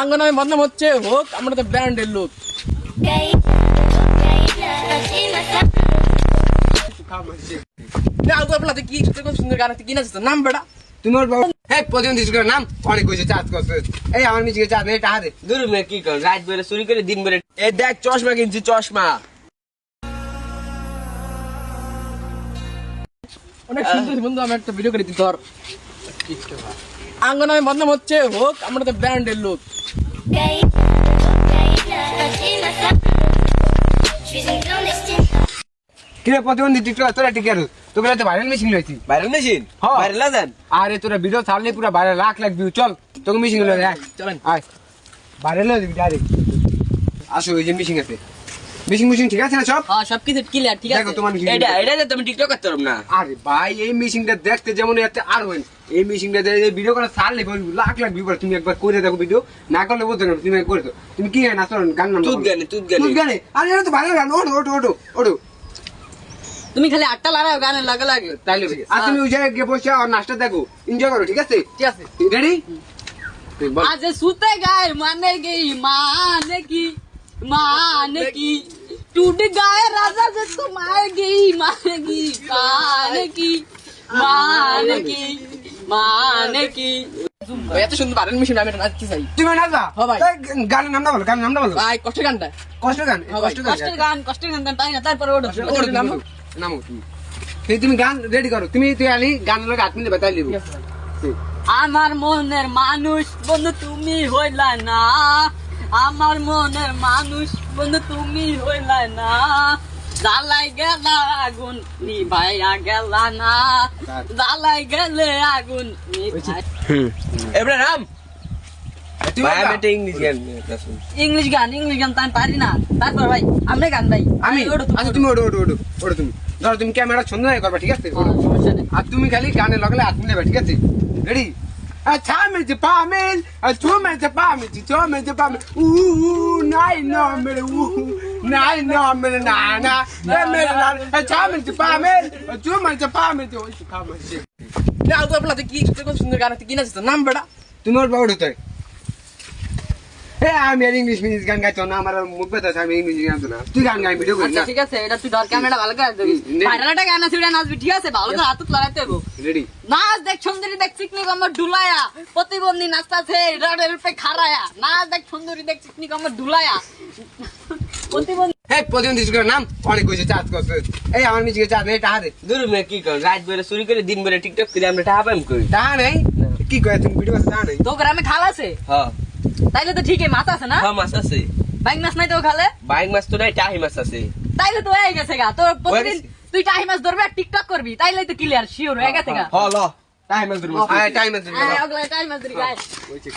আঙ্গনামে বদনাম হচ্ছে হোক আমরা তো ব্র্যান্ডের লোক। কি সুন্দর গান আছে কি নাচছে নাম বেটা। তোমার বাবা এই প্রতিবন্ধী স্কুলের নাম অনেক হয়েছে চার্জ করছে এই আমার মিছিকে চার্জ নেই টাকা দে দূর কি কর? রাত বেড়ে চুরি করে দিন বেড়ে এ দেখ চশমা কিনছি চশমা। অনেক সুন্দর বন্ধু আমি একটা ভিডিও করে দিই ধর। আঙ্গনামে বদনাম হচ্ছে হোক আমরা তো ব্র্যান্ডের লোক। কিরে প্রতিবন্ধী টিকটক তোরা টিকার। তোকে তো ভাইরাল মেশিন লইছি ভাইরাল মেশিন হ্যাঁ। ভাইরাল দেন আরে তোরা ভিডিও ছাড়লে পুরো ভাইরাল লাখ লাখ ভিউ চল তোকে মেশিন লই আয় চলেন। আয়। ভাইরাল হয়ে যাবি ডাইরেক্ট আসো এই যে মেশিন আছে। মেশিন মেশিন ঠিক আছে না সব? হ্যাঁ সব কিছু ক্লিয়ার ঠিক দেখো তোমার এটা এটা তুমি টিকটক করতে পারব না। আরে ভাই এই মেশিনটা দেখতে যেমন এতে আর হয়। এই মেশিনটা দিয়ে ভিডিও করে লাখ লাখ ভিউ তুমি একবার করে দেখো ভিডিও না করলে বলতে না তুমি করে তো তুমি কি গান আসো গান নাম তুত গানে তুত গানে। তুই গানে? আরে এটা তো ভালো গান। তুমি খালি আটটা লাগাও গানের লাগে লাগে তাইলে আর তুমি ওই জায়গায় গিয়ে বসে আর নাচটা দেখো। এনজয় করো ঠিক আছে? ঠিক আছে। রেডি আজ সুতে গায়ে মানে কি? মানে কি? মানে কি? टूट गए राजा से तुम्हार की मान की मान की मान की मान की এত সুন্দর বারেন মিশন আমি এটা নাচতে চাই তুমি নাচবা হ্যাঁ ভাই। তাই গানের নামটা বলো গানের নামটা বলো ভাই কষ্টের গানটা কষ্ট গান হ্যাঁ ভাই, কষ্ট গান কষ্টের গান কষ্টের গান তাই না তারপরে ওটা ওঠো, নামো নামো তুমি এই তুমি গান রেডি করো তুমি তুই আলি গানের লোক হাত মিলে বাতাই লিবো আমার মনের মানুষ বন্ধু তুমি হইলা না আমার মনের মানুষ বন্ধু তুমি হইলা না। জ্বালাই গেলা আগুন নিভাইয়া গেলা না। জ্বালাই গেলে আগুন এবারে একটা ইংলিশ গান ইংলিশ গান ইংলিশ গান তো আমি পারি না। তারপর ভাই আমরা গান ভাই। আমি? ওটা আচ্ছা তুমি ওঠো ওঠো ওঠো ওঠো তুমি। ধরো তুমি ক্যামেরা ছন্দ নাই করবা ঠিক আছে? আর তুমি খালি গানে লাগালে হাত মিলে ঠিক আছে? রেডি আচ্ছা মেজে পামেল আচ্ছা মেজে পামেল চো মেজে পামেল উ উ নাই না মেরে উ নাই না মেরে না না এ মেরে না আচ্ছা মেজে পামেল আচ্ছা মেজে পামেল তো ওই খামার আলগো আপনার কি কত সুন্দর গান আছে কি নাচছে নাম বেটা তোমার বাবু ঢুকতে এ আমি ইংলিশ মিনিস গান গাইতো না আমার মুখ ব্যথা আছে, আমি ইংলিশ গান না। তুই গান গাই ভিডিও করি আচ্ছা না। ঠিক আছে এটা তুই ধর ক্যামেরাটা ভালো করে দিবি নে। ভাইরাল একটা গান আছে ওটা নাচবি? ঠিক আছে ভালো করে হাত লাগাইতে হবে রেডি নাচ দেখ সুন্দরী দেখ চিকনিক আমার ডুলায়া প্রতিবন্ধী নাচতাছে রডের উপরে খাড়ায়া। নাচ দেখ সুন্দরী দেখ চিকনিক আমার ডুলায়া প্রতিবন্ধী এই প্রতিবন্ধী নাম? অনেক হয়েছে চার্জ করছে এই আমার মিছিকে চার্জ নেই দে। দূর মে কি কর? রাত বেড়ে চুরি করে দিন বেড়ে টিকটক করে আমরা টাকা পাইম কই? টাকা নেই? কি কয় তুমি ভিডিও আছে নেই? তো গ্রামে খাল আছে? হ্যাঁ। তাইলে তো ঠিকই মাছ আছে না? হ্যাঁ মাছ আছে। বাইক মাছ নাই তো খালে? বাইক মাছ তো নাই টাহি মাছ আছে। তাইলে তো হয়ে গেছে গা। তোর প্রতিদিন তুই টাহি মাছ ধরবি আর টিকটক করবি তাইলে তো ক্লিয়ার শিওর হয়ে গেছে গা। হ্যাঁ ল। টাইম মাছ ধরবো। আছে টাইম মাছ ধরি গায় হয়েছে